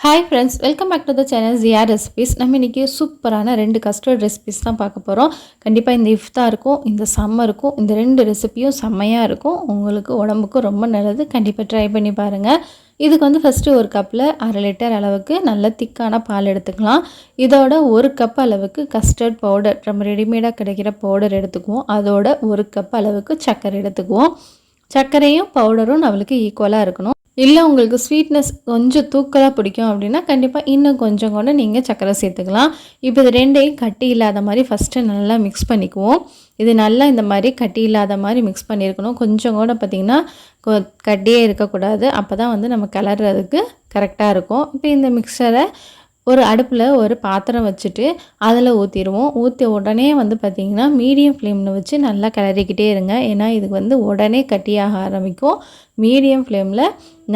Hi friends welcome back to the channel Jiya recipes நம்ம இன்றைக்கி சூப்பரான ரெண்டு கஸ்டர்ட் ரெசிபிஸ் தான் பார்க்க போகிறோம் கண்டிப்பாக இந்த இஃப்தாருக்கும் இந்த சம்மருக்கும் இந்த ரெண்டு ரெசிபியும் செம்மையாக இருக்கும். உங்களுக்கு உடம்புக்கும் ரொம்ப நல்லது. கண்டிப்பாக ட்ரை பண்ணி பாருங்கள் இதுக்கு வந்து ஃபஸ்ட்டு ஒரு கப்பில் அரை லிட்டர் அளவுக்கு நல்ல திக்கான பால் எடுத்துக்கலாம். இதோட ஒரு கப் அளவுக்கு கஸ்டர்ட் பவுடர் நம்ம ரெடிமேடாக கிடைக்கிற பவுடர் எடுத்துக்குவோம். அதோட ஒரு கப் அளவுக்கு சர்க்கரை எடுத்துக்குவோம். சர்க்கரையும் பவுடரும் நம்மளுக்கு ஈக்குவலாக இருக்கணும். இல்லை உங்களுக்கு ஸ்வீட்னஸ் கொஞ்சம் தூக்கலாக பிடிக்கும் அப்படின்னா கண்டிப்பாக இன்னும் கொஞ்சம் கூட நீங்கள் சக்கரை சேர்த்துக்கலாம். இப்போ இது ரெண்டையும் கட்டி இல்லாத மாதிரி ஃபஸ்ட்டு நல்லா மிக்ஸ் பண்ணிக்குவோம். இது நல்லா இந்த மாதிரி கட்டி இல்லாத மாதிரி மிக்ஸ் பண்ணியிருக்கணும் கொஞ்சம் கூட பார்த்திங்கன்னா கட்டியே இருக்கக்கூடாது. அப்போ தான் வந்து நம்ம கிளறதுக்கு கரெக்டாக இருக்கும். இப்போ இந்த மிக்சரை ஒரு அடுப்பில் ஒரு பாத்திரம் வச்சுட்டு அதில் ஊற்றிடுவோம் ஊற்றி உடனே வந்து பார்த்திங்கன்னா மீடியம் ஃப்ளேமில் வச்சு நல்லா கிளறிக்கிட்டே இருங்க. ஏன்னா இதுக்கு வந்து உடனே கட்டியாக ஆரம்பிக்கும். மீடியம் ஃப்ளேமில்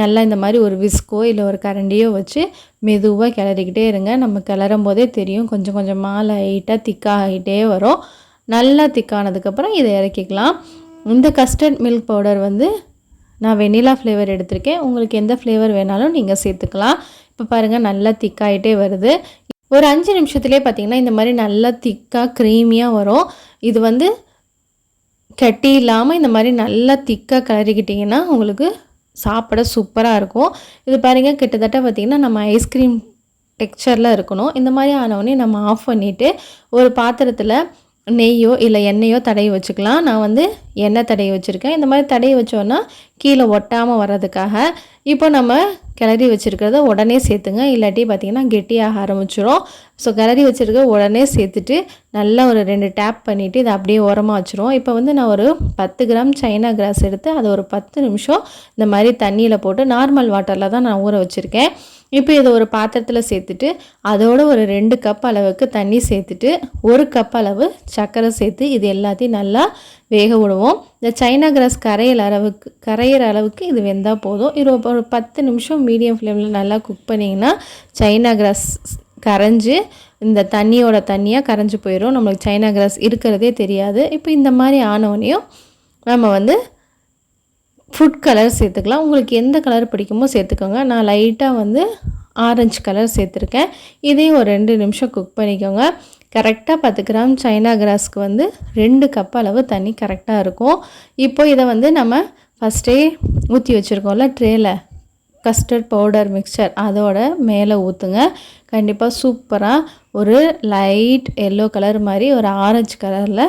நல்லா இந்த மாதிரி ஒரு விஸ்கோ இல்லை ஒரு கரண்டியோ வச்சு மெதுவாக கிளறிக்கிட்டே இருங்க. நம்ம கிளறும் போதே தெரியும். கொஞ்சம் கொஞ்சமாக லைட்டாக திக்காகிட்டே வரும். நல்லா திக்கானதுக்கப்புறம் இதை இறக்கிக்கலாம். இந்த கஸ்டர்ட் மில்க் பவுடர் வந்து நான் வெனிலா ஃப்ளேவர் எடுத்திருக்கேன். உங்களுக்கு எந்த ஃப்ளேவர் வேணாலும் நீங்கள் சேர்த்துக்கலாம். இப்போ பாருங்கள் நல்லா திக்காயிட்டே வருது. ஒரு அஞ்சு நிமிஷத்துலேயே பார்த்திங்கன்னா இந்த மாதிரி நல்லா திக்காக க்ரீமியாக வரும். இது வந்து கட்டி இல்லாமல் இந்த மாதிரி நல்லா திக்காக கிளறிக்கிட்டிங்கன்னா உங்களுக்கு சாப்பிட சூப்பராக இருக்கும். இது பாருங்கள் கிட்டத்தட்ட பார்த்திங்கன்னா நம்ம ஐஸ்கிரீம் டெக்ஸ்சரில் இருக்கணும். இந்த மாதிரி ஆனவுடனே நம்ம ஆஃப் பண்ணிவிட்டு ஒரு பாத்திரத்தில் நெய்யோ இல்லை எண்ணெயோ தடவி வச்சுக்கலாம். நான் வந்து எண்ணெய் தடையை வச்சுருக்கேன். இந்த மாதிரி தடையை வச்சோன்னா கீழே ஒட்டாமல் வர்றதுக்காக இப்போ நம்ம கிளறி வச்சுருக்கிறத உடனே சேர்த்துங்க. இல்லாட்டி பார்த்திங்கன்னா கெட்டியாக ஆரம்பிச்சிடும் ஸோ கிளறி வச்சுருக்க உடனே சேர்த்துட்டு நல்லா ஒரு ரெண்டு டேப் பண்ணிவிட்டு இதை அப்படியே உரமாக வச்சுருவோம். இப்போ வந்து நான் ஒரு பத்து கிராம் சைனா கிராஸ் எடுத்து அதை ஒரு பத்து நிமிஷம் இந்த மாதிரி தண்ணியில் போட்டு நார்மல் வாட்டரில் தான் நான் ஊற வச்சுருக்கேன். இப்போ இதை ஒரு பாத்திரத்தில் சேர்த்துட்டு அதோட ஒரு ரெண்டு கப் அளவுக்கு தண்ணி சேர்த்துட்டு ஒரு கப் அளவு சர்க்கரை சேர்த்து இது எல்லாத்தையும் நல்லா வேக விடுவோம். இந்த சைனா கிராஸ் கரையிற அளவுக்கு கரையிற அளவுக்கு இது வெந்தால் போதும். இது ஒரு பத்து நிமிஷம் மீடியம் ஃப்ளேமில் நல்லா குக் பண்ணிங்கன்னா சைனா கிராஸ் கரைஞ்சி இந்த தண்ணியோட தண்ணியாக கரைஞ்சி போயிடும் நம்மளுக்கு சைனா கிராஸ் இருக்கிறதே தெரியாது. இப்போ இந்த மாதிரி ஆனவனையும் நம்ம வந்து ஃபுட் கலர் சேர்த்துக்கலாம். உங்களுக்கு எந்த கலர் பிடிக்குமோ சேர்த்துக்கோங்க. நான் லைட்டாக வந்து ஆரஞ்சு கலர் சேர்த்துருக்கேன். இதையும் ஒரு ரெண்டு நிமிஷம் குக் பண்ணிக்கோங்க. கரெக்டாக பத்து கிராம் சைனா கிராஸ்க்கு வந்து ரெண்டு கப் அளவு தண்ணி கரெக்டாக இருக்கும். இப்போ இதை வந்து நம்ம ஃபஸ்ட்டே ஊற்றி வச்சுருக்கோம்ல ட்ரேயில் கஸ்டர்ட் பவுடர் மிக்சர் அதோட மேலே ஊற்றுங்க கண்டிப்பாக சூப்பராக ஒரு லைட் எல்லோ கலர் மாதிரி ஒரு ஆரஞ்சு கலரில்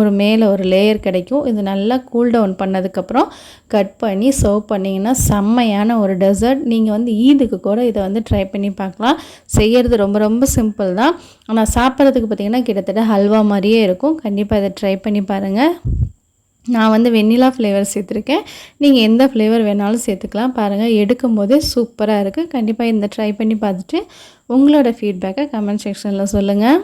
ஒரு மேலே ஒரு லேயர் கிடைக்கும். இது நல்லா கூல் டவுன் பண்ணதுக்கப்புறம் கட் பண்ணி சர்வ் பண்ணிங்கன்னா செம்மையான ஒரு டெசர்ட் நீங்கள் வந்து ஈதுக்கு கூட இதை வந்து ட்ரை பண்ணி பார்க்கலாம். செய்கிறது ரொம்ப ரொம்ப சிம்பிள் தான். ஆனால் சாப்பிட்றதுக்கு பார்த்திங்கன்னா கிட்டத்தட்ட ஹல்வா மாதிரியே இருக்கும். கண்டிப்பாக இதை ட்ரை பண்ணி பாருங்கள் நான் வந்து வெண்ணிலா ஃப்ளேவர் சேர்த்துருக்கேன். நீங்கள் எந்த ஃப்ளேவர் வேணாலும் சேர்த்துக்கலாம். பாருங்கள் எடுக்கும் போதே சூப்பராக இருக்குது கண்டிப்பாக இந்த ட்ரை பண்ணி பார்த்துட்டு உங்களோட ஃபீட்பேக்கை கமெண்ட் செக்ஷனில் சொல்லுங்கள்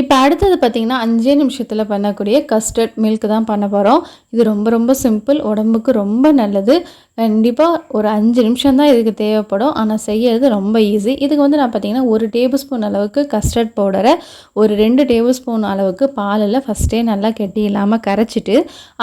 இப்போ அடுத்தது பார்த்திங்கன்னா அஞ்சே நிமிஷத்தில் பண்ணக்கூடிய கஸ்டர்ட் மில்க் தான் பண்ண போகிறோம் இது ரொம்ப ரொம்ப சிம்பிள் உடம்புக்கு ரொம்ப நல்லது. கண்டிப்பாக ஒரு அஞ்சு நிமிஷம் தான் இதுக்கு தேவைப்படும். ஆனால் செய்யறது ரொம்ப ஈஸி இதுக்கு வந்து நான் பார்த்திங்கன்னா ஒரு டேபிள் ஸ்பூன் அளவுக்கு கஸ்டர்ட் பவுடரை ஒரு ரெண்டு டேபிள் ஸ்பூன் அளவுக்கு பாலில் ஃபஸ்ட்டே நல்லா கெட்டி இல்லாமல் கரைச்சிட்டு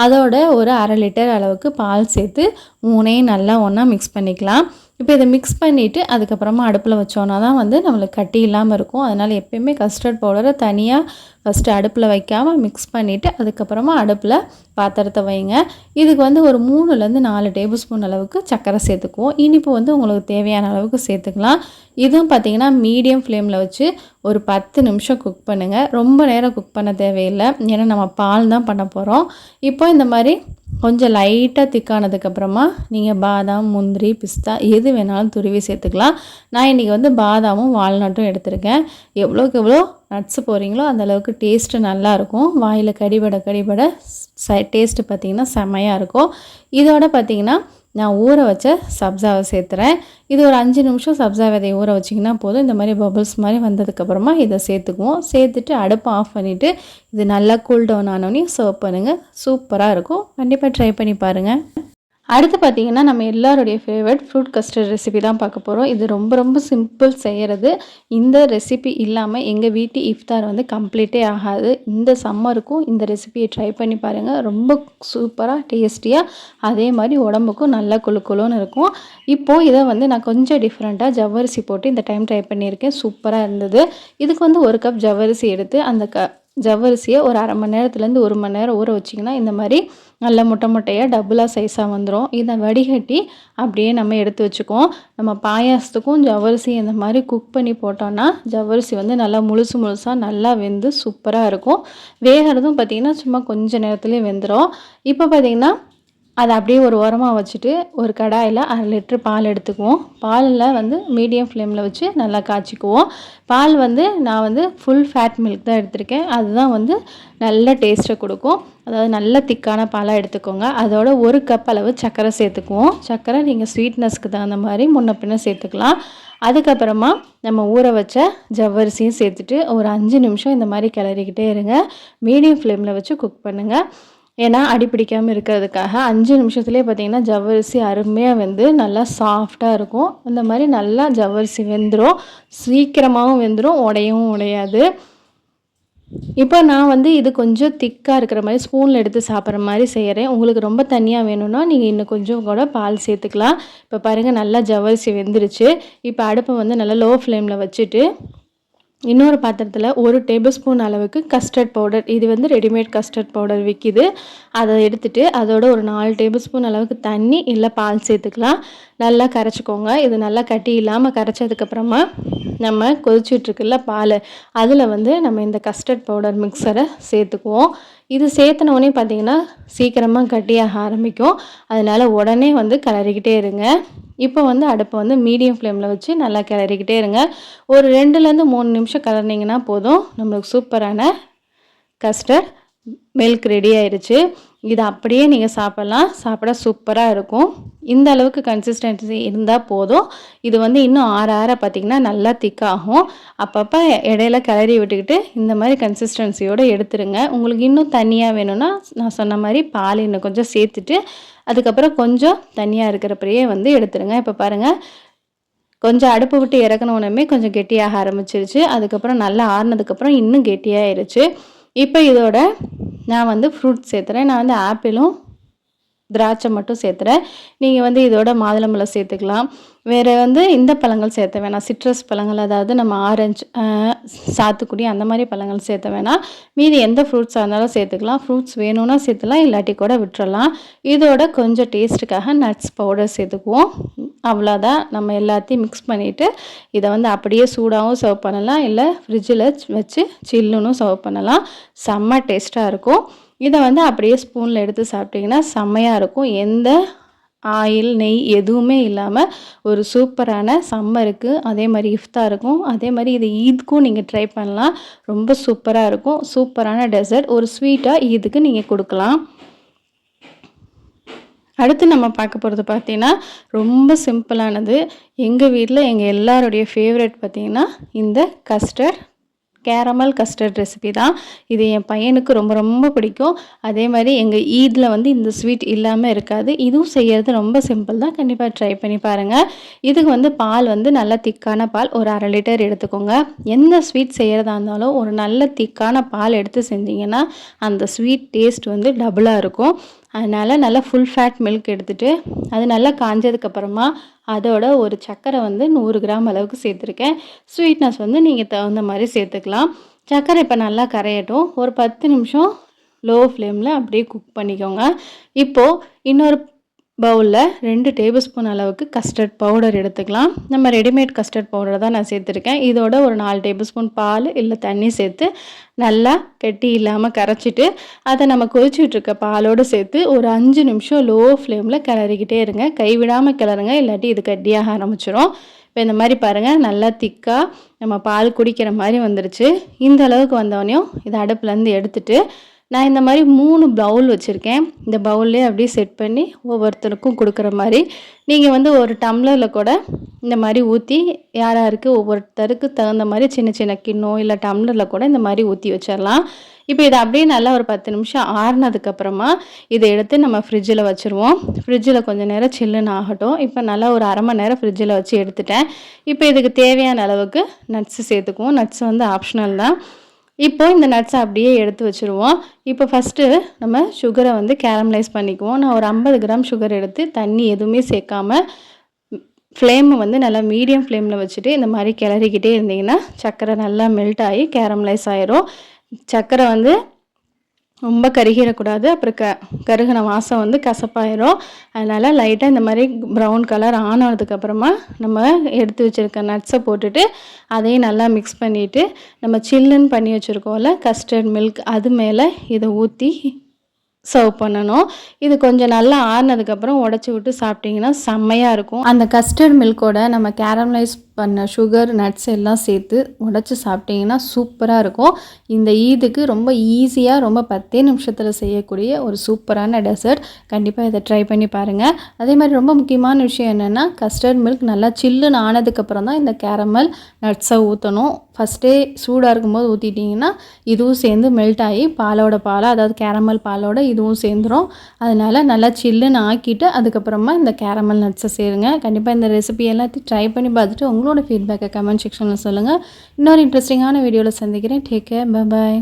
அதோட ஒரு அரை லிட்டர் அளவுக்கு பால் சேர்த்து மூணையும் நல்லா ஒன்றா மிக்ஸ் பண்ணிக்கலாம். இப்போ இதை மிக்ஸ் பண்ணிவிட்டு அதுக்கப்புறமா அடுப்பில் வச்சோன்னா தான் வந்து நம்மளுக்கு கட்டி இல்லாமல் இருக்கும். அதனால் எப்பயுமே கஸ்டர்ட் பவுடரை தனியாக ஃபஸ்ட்டு அடுப்பில் வைக்காமல் மிக்ஸ் பண்ணிவிட்டு அதுக்கப்புறமா அடுப்பில் பாத்திரத்தை வைங்க. இதுக்கு வந்து ஒரு மூணுலேருந்து நாலு டேபிள் ஸ்பூன் அளவுக்கு சர்க்கரை சேர்த்துக்குவோம். இனிப்பு வந்து உங்களுக்கு தேவையான அளவுக்கு சேர்த்துக்கலாம். இதுவும் பார்த்திங்கன்னா மீடியம் ஃப்ளேமில் வச்சு ஒரு பத்து நிமிஷம் குக் பண்ணுங்கள் ரொம்ப நேரம் குக் பண்ண தேவையில்லை. ஏன்னா நம்ம பால் தான் பண்ண போகிறோம் இப்போ இந்த மாதிரி கொஞ்சம் லைட்டாக திக்கானதுக்கப்புறமா நீங்கள் பாதாம் முந்திரி பிஸ்தா எது வேணாலும் துருவி சேர்த்துக்கலாம். நான் இன்றைக்கி வந்து பாதாமும் வால்நட்டும் எடுத்திருக்கேன். எவ்வளோக்கு எவ்வளோ நட்ஸ் போகிறீங்களோ அந்தளவுக்கு டேஸ்ட்டு நல்லாயிருக்கும் வாயில் கடிபட கடிபட ச டேஸ்ட்டு பார்த்திங்கன்னா செமையாக இருக்கும். இதோட பார்த்திங்கன்னா நான் ஊற வச்ச சப்ஸாவை சேர்த்துறேன். இது ஒரு அஞ்சு நிமிஷம் சப்ஸா விதையை ஊற வச்சிங்கன்னா போதும். இந்த மாதிரி பபுள்ஸ் மாதிரி வந்ததுக்கப்புறமா இதை சேர்த்துக்குவோம். சேர்த்துட்டு அடுப்பை ஆஃப் பண்ணிவிட்டு இது நல்லா கூல் டவுன் ஆனோடனே சர்வ் பண்ணுங்கள் சூப்பராக இருக்கும். கண்டிப்பாக ட்ரை பண்ணி பாருங்கள் அடுத்து பார்த்தீங்கன்னா நம்ம எல்லாருடைய ஃபேவரட் ஃப்ரூட் கஸ்டர்ட் ரெசிபி தான் பார்க்க போகிறோம் இது ரொம்ப ரொம்ப சிம்பிள் செய்கிறது இந்த ரெசிபி இல்லாமல் எங்கள் வீட்டு இஃப்தார் வந்து கம்ப்ளீட்டே ஆகாது. இந்த சம்மருக்கும் இந்த ரெசிபியை ட்ரை பண்ணி பாருங்கள் ரொம்ப சூப்பராக டேஸ்டியாக அதே மாதிரி உடம்புக்கும் நல்லா குழு குழுன்னு இருக்கும். இப்போது இதை வந்து நான் கொஞ்சம் டிஃப்ரெண்ட்டாக ஜவ்வரிசி போட்டு இந்த டைம் ட்ரை பண்ணியிருக்கேன். சூப்பராக இருந்தது. இதுக்கு வந்து ஒரு கப் ஜவ்வரிசி எடுத்து அந்த க ஜவ்வரிசியை ஒரு அரை மணி நேரத்துலேருந்து ஒரு மணி நேரம் ஊற வச்சிங்கன்னா இந்த மாதிரி நல்ல முட்டை முட்டையாக டபுளாக சைஸாக வந்துடும் இதை வடிகட்டி அப்படியே நம்ம எடுத்து வச்சுக்குவோம். நம்ம பாயாசத்துக்கும் ஜவ்வரிசி இந்த மாதிரி குக் பண்ணி போட்டோன்னா ஜவ்வரிசி வந்து நல்லா முழுசு முழுசாக நல்லா வெந்து சூப்பராக இருக்கும். வேகிறதும் பார்த்திங்கன்னா சும்மா கொஞ்சம் நேரத்துலேயே வெந்துடும் இப்போ பார்த்திங்கன்னா அதை அப்படியே ஒரு உரமாக வச்சுட்டு ஒரு கடாயில் அரை லிட்ரு பால் எடுத்துக்குவோம். பாலில் வந்து மீடியம் ஃப்ளேமில் வச்சு நல்லா காய்ச்சிக்குவோம். பால் வந்து நான் வந்து ஃபுல் ஃபேட் மில்க் தான் எடுத்திருக்கேன். அதுதான் வந்து நல்ல டேஸ்ட்டை கொடுக்கும். அதாவது நல்ல திக்கான பாலாக எடுத்துக்கோங்க. அதோட ஒரு கப் அளவு சர்க்கரை சேர்த்துக்குவோம். சர்க்கரை நீங்கள் ஸ்வீட்னஸ்க்கு தகுந்த மாதிரி முன்ன பின்ன சேர்த்துக்கலாம். அதுக்கப்புறமா நம்ம ஊற வச்ச ஜவ்வரிசியும் சேர்த்துட்டு ஒரு அஞ்சு நிமிஷம் இந்த மாதிரி கிளறிக்கிட்டே இருங்க. மீடியம் ஃப்ளேமில் வச்சு குக் பண்ணுங்கள் ஏன்னா அடி பிடிக்காமல் இருக்கிறதுக்காக அஞ்சு நிமிஷத்துலேயே பார்த்திங்கன்னா ஜவ்வரிசி அருமையாக வந்து நல்லா சாஃப்டாக இருக்கும். அந்த மாதிரி நல்லா ஜவ்வரிசி வெந்துடும் சீக்கிரமாகவும் வெந்துடும் உடையவும் உடையாது. இப்போ நான் வந்து இது கொஞ்சம் திக்காக இருக்கிற மாதிரி ஸ்பூனில் எடுத்து சாப்பிட்ற மாதிரி செய்கிறேன் உங்களுக்கு ரொம்ப தனியாக வேணும்னா நீங்கள் இன்னும் கொஞ்சம் கூட பால் சேர்த்துக்கலாம். இப்போ பாருங்கள் நல்லா ஜவ்வரிசி வெந்துருச்சு. இப்போ அடுப்பை வந்து நல்லா லோ ஃப்ளேமில் வச்சுட்டு இன்னொரு பாத்திரத்தில் ஒரு டேபிள் ஸ்பூன் அளவுக்கு கஸ்டர்ட் பவுடர் இது வந்து ரெடிமேட் கஸ்டர்ட் பவுடர் விற்கிது அதை எடுத்துகிட்டு அதோட ஒரு நாலு டேபிள் ஸ்பூன் அளவுக்கு தண்ணி இல்லை பால் சேர்த்துக்கலாம். நல்லா கரைச்சிக்கோங்க. இது நல்லா கட்டி இல்லாமல் கரைச்சதுக்கப்புறமா நம்ம கொதிச்சுட்ருக்குல்ல பால் அதில் வந்து நம்ம இந்த கஸ்டர்ட் பவுடர் மிக்சரை சேர்த்துக்குவோம். இது சேர்த்தனோடனே பார்த்திங்கன்னா சீக்கிரமாக கட்டியாக ஆரம்பிக்கும். அதனால் உடனே வந்து கலரிக்கிட்டே இருங்க. இப்போ வந்து அடுப்பை வந்து மீடியம் ஃப்ளேமில் வச்சு நல்லா கிளறிக்கிட்டே இருங்க. ஒரு ரெண்டுலேருந்து மூணு நிமிஷம் கிளறினீங்கன்னா போதும். நம்மளுக்கு சூப்பரான கஸ்டர்ட் மில்க் ரெடி ஆயிடுச்சு. இதை அப்படியே நீங்கள் சாப்பிட்லாம். சாப்பிட சூப்பராக இருக்கும். இந்த அளவுக்கு கன்சிஸ்டன்சி இருந்தால் போதும். இது வந்து இன்னும் ஆற ஆற பார்த்திங்கன்னா நல்லா திக்காகும் அப்பப்போ இடையில கிளறி விட்டுக்கிட்டு இந்த மாதிரி கன்சிஸ்டன்சியோடு எடுத்துருங்க. உங்களுக்கு இன்னும் தனியாக வேணும்னா நான் சொன்ன மாதிரி பால் இன்னும் கொஞ்சம் சேர்த்துட்டு அதுக்கப்புறம் கொஞ்சம் தனியாக இருக்கிறப்பறையே வந்து எடுத்துருங்க. இப்போ பாருங்கள் கொஞ்சம் அடுப்பு விட்டு இறக்கணுன்னே கொஞ்சம் கெட்டியாக ஆரம்பிச்சிருச்சு. அதுக்கப்புறம் நல்லா ஆறுனதுக்கப்புறம் இன்னும் கெட்டியாகிருச்சு இப்போ இதோட நான் வந்து ஃப்ரூட் சேர்த்துறேன். நான் வந்து ஆப்பிளும் திராட்சை மட்டும் சேர்த்துறேன். நீங்கள் வந்து இதோட மாதுளம்பழம் சேர்த்துக்கலாம். வேறு வந்து இந்த பழங்கள் சேர்த்த வேணாம். சிட்ரஸ் பழங்கள் அதாவது நம்ம ஆரஞ்சு சாத்துக்குடி அந்த மாதிரி பழங்கள் சேர்த்த வேணாம். மீதி எந்த ஃப்ரூட்ஸாக இருந்தாலும் சேர்த்துக்கலாம். ஃப்ரூட்ஸ் வேணும்னா சேர்த்துலாம் இல்லாட்டி கூட விட்டுறலாம். இதோட கொஞ்சம் டேஸ்ட்டுக்காக நட்ஸ் பவுடர் சேர்த்துக்குவோம். அவ்வளோதான். நம்ம எல்லாத்தையும் மிக்ஸ் பண்ணிவிட்டு இதை வந்து அப்படியே சூடாகவும் சர்வ் பண்ணலாம். இல்லை ஃப்ரிட்ஜில் வச்சு சில்லுன்னு சர்வ் பண்ணலாம். செம்ம டேஸ்ட்டாக இருக்கும். இதை வந்து அப்படியே ஸ்பூனில் எடுத்து சாப்பிட்டிங்கன்னா செம்மையாக இருக்கும். எந்த ஆயில் நெய் எதுவுமே இல்லாமல் ஒரு சூப்பரான சம்மருக்கு அதே மாதிரி இஃப்தாருக்கும் அதே மாதிரி இது ஈத்க்கும் நீங்கள் ட்ரை பண்ணலாம். ரொம்ப சூப்பராக இருக்கும். சூப்பரான டெசர்ட் ஒரு ஸ்வீட்டாக ஈதுக்கு நீங்கள் கொடுக்கலாம். அடுத்து நம்ம பார்க்க போகிறது பார்த்தீங்கன்னா ரொம்ப சிம்பிளானது எங்கள் வீட்டில் எங்கள் எல்லாருடைய ஃபேவரெட் பார்த்திங்கன்னா இந்த கஸ்டர்ட் கேரமல் கஸ்டர்ட் ரெசிபி தான். இது என் பையனுக்கு ரொம்ப ரொம்ப பிடிக்கும். அதே மாதிரி எங்கள் ஈதில் வந்து இந்த ஸ்வீட் இல்லாமல் இருக்காது. இதுவும் செய்கிறது ரொம்ப சிம்பிள் தான். கண்டிப்பாக ட்ரை பண்ணி பாருங்கள் இதுக்கு வந்து பால் வந்து நல்ல திக்கான பால் ஒரு அரை லிட்டர் எடுத்துக்கோங்க. எந்த ஸ்வீட் செய்கிறதா இருந்தாலும் ஒரு நல்ல திக்கான பால் எடுத்து செஞ்சிங்கன்னா அந்த ஸ்வீட் டேஸ்ட் வந்து டபுளாக இருக்கும். அதனால் நல்லா ஃபுல் ஃபேட் மில்க் எடுத்துகிட்டு அது நல்லா காஞ்சதுக்கப்புறமா அதோட ஒரு சர்க்கரை வந்து நூறு கிராம் அளவுக்கு சேர்த்துருக்கேன். ஸ்வீட்னஸ் வந்து நீங்கள் தகுந்த மாதிரி சேர்த்துக்கலாம். சர்க்கரை இப்போ நல்லா கரையட்டும். ஒரு பத்து நிமிஷம் லோ ஃப்ளேமில் அப்படியே குக் பண்ணிக்கோங்க. இப்போது இன்னொரு பவுலில் ரெண்டு டேபிள் ஸ்பூன் அளவுக்கு கஸ்டர்ட் பவுடர் எடுத்துக்கலாம். நம்ம ரெடிமேட் கஸ்டர்ட் பவுடர் தான் நான் சேர்த்துருக்கேன். இதோட ஒரு நாலு டேபிள் ஸ்பூன் பால் இல்லை தண்ணி சேர்த்து நல்லா கெட்டி இல்லாமல் கரைச்சிட்டு அதை நம்ம கொதிச்சுட்ருக்க பாலோடு சேர்த்து ஒரு அஞ்சு நிமிஷம் லோ ஃப்ளேமில் கிளறிக்கிட்டே இருங்க. கைவிடாமல் கிளறுங்க இல்லாட்டி இது கட்டியாக ஆரம்பிச்சிடும் இப்போ இந்த மாதிரி பாருங்கள் நல்லா திக்காக நம்ம பால் குடிக்கிற மாதிரி வந்துருச்சு. இந்த அளவுக்கு வந்தோடனையும் இதை அடுப்புலேருந்து எடுத்துகிட்டு நான் இந்த மாதிரி மூணு பவுல் வச்சுருக்கேன். இந்த பவுல்லே அப்படியே செட் பண்ணி ஒவ்வொருத்தருக்கும் கொடுக்குற மாதிரி. நீங்கள் வந்து ஒரு டம்ளரில் கூட இந்த மாதிரி ஊற்றி யார் யாருக்கு ஒவ்வொருத்தருக்கு தகுந்த மாதிரி சின்ன சின்ன கிண்ணம் இல்லை டம்ளரில் கூட இந்த மாதிரி ஊற்றி வச்சிடலாம் இப்போ இதை அப்படியே நல்லா ஒரு பத்து நிமிஷம் ஆறுனதுக்கப்புறமா இதை எடுத்து நம்ம ஃப்ரிட்ஜில் வச்சுருவோம். ஃப்ரிட்ஜில் கொஞ்சம் நேரம் சில்லுன்னு ஆகட்டும். இப்போ நல்லா ஒரு அரை மணி நேரம் ஃப்ரிட்ஜில் வச்சு எடுத்துட்டேன். இப்போ இதுக்கு தேவையான அளவுக்கு நட்ஸு சேர்த்துக்குவோம். நட்ஸ் வந்து ஆப்ஷனல் தான். இப்போ இந்த நட்ஸை அப்படியே எடுத்து வச்சுருவோம். இப்போ ஃபஸ்ட்டு நம்ம சுகரை வந்து கேரமலைஸ் பண்ணிக்குவோம். நான் ஒரு ஐம்பது கிராம் சுகர் எடுத்து தண்ணி எதுவுமே சேர்க்காம ஃப்ளேமை வந்து நல்லா மீடியம் ஃப்ளேமில் வச்சுட்டு இந்த மாதிரி கிளறிக்கிட்டே இருந்தீங்கன்னா சர்க்கரை நல்லா மெல்ட் ஆகி கேரமலைஸ் ஆயிரும். சர்க்கரை வந்து ரொம்ப கருகிடக்கூடாது. அப்புறம் க கருகின வாசம் வந்து கசப்பாயிரும். அதனால் லைட்டாக இந்த மாதிரி ப்ரௌன் கலர் ஆன் ஆனதுக்கப்புறமா நம்ம எடுத்து வச்சுருக்க நட்ஸை போட்டுட்டு அதையும் நல்லா மிக்ஸ் பண்ணிவிட்டு நம்ம சில்லுன்னு பண்ணி வச்சுருக்கோம்ல கஸ்டர்ட் மில்க் அது மேலே இதை ஊற்றி சர்வ் பண்ணணும். இது கொஞ்சம் நல்லா ஆறுனதுக்கப்புறம் உடச்சி விட்டு சாப்பிட்டிங்கன்னா செம்மையாக இருக்கும். அந்த கஸ்டர்ட் மில்கோட நம்ம கேரமலைஸ் பண்ண சுகர் நட்ஸ் எல்லாம் சேர்த்து உடச்சி சாப்பிட்டிங்கன்னா சூப்பராக இருக்கும். இந்த ஈதுக்கு ரொம்ப ஈஸியாக ரொம்ப பத்தே நிமிஷத்தில் செய்யக்கூடிய ஒரு சூப்பரான டெசர்ட் கண்டிப்பாக இதை ட்ரை பண்ணி பாருங்கள் அதே மாதிரி ரொம்ப முக்கியமான விஷயம் என்னென்னா கஸ்டர்ட் மில்க் நல்லா சில்லுன்னு ஆனதுக்கப்புறம் தான் இந்த கேரமல் நட்ஸை ஊற்றணும் ஃபஸ்ட்டே சூடாக இருக்கும்போது ஊற்றிட்டிங்கன்னா இதுவும் சேர்ந்து மெல்ட் ஆகி பாலோட பாலாக அதாவது கேரமல் பாலோட இதுவும் சேர்ந்துடும் அதனால் நல்லா சில்லுன்னு ஆக்கிட்டு அதுக்கப்புறமா இந்த கேரமல் நட்ஸை சேருங்க. கண்டிப்பாக இந்த ரெசிபி எல்லாத்தையும் ட்ரை பண்ணி பார்த்துட்டு உங்களோட ஃபீட்பேக்கை கமெண்ட் செக்ஷனில் சொல்லுங்கள் இன்னொரு இன்ட்ரெஸ்டிங்கான வீடியோவில் சந்திக்கிறேன். Take care bye